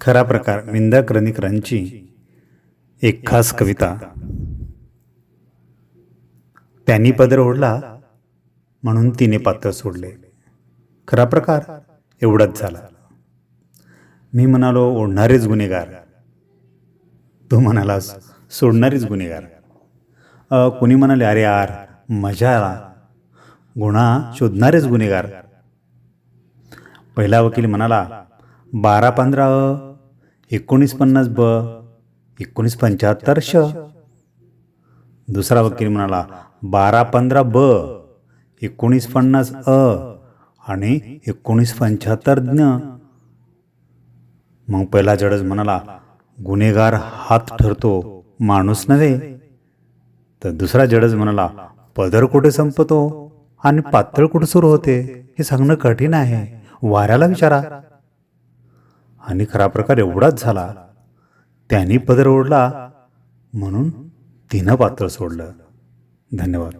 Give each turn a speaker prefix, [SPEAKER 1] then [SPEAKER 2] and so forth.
[SPEAKER 1] खरा प्रकार विंदा क्रनिकरांची एक खास कविता. त्यांनी पदर ओढला म्हणून तिने पात्र सोडले. खरा प्रकार एवढाच झाला. मी म्हणालो ओढणारेच गुन्हेगार. तू म्हणालास सोडणारेच गुन्हेगार. अ, कोणी म्हणाले अरे यार मजा आला. गुन्हा शोधणारेच गुन्हेगार. पहिला वकील म्हणाला बारा पंधरा एकोणीस पन्नास ब एकोणीस पंच्याहत्तर श. दुसरा वकील म्हणाला बारा पंधरा ब एकोणीस पन्नास अ आणि एकोणीस पंच्याहत्तर ज्ञ. मग पहिला जडज म्हणाला गुन्हेगार हात ठरतो माणूस नव्हे. तर दुसरा जडज म्हणाला पदर कुठे संपतो आणि पातळ कुठे सुरू होते हे सांगणं कठीण आहे. वाऱ्याला विचारा. आणि खरा प्रकार एवढाच झाला. त्यांनी पदर ओढला म्हणून तिनं पात्र सोडलं. धन्यवाद.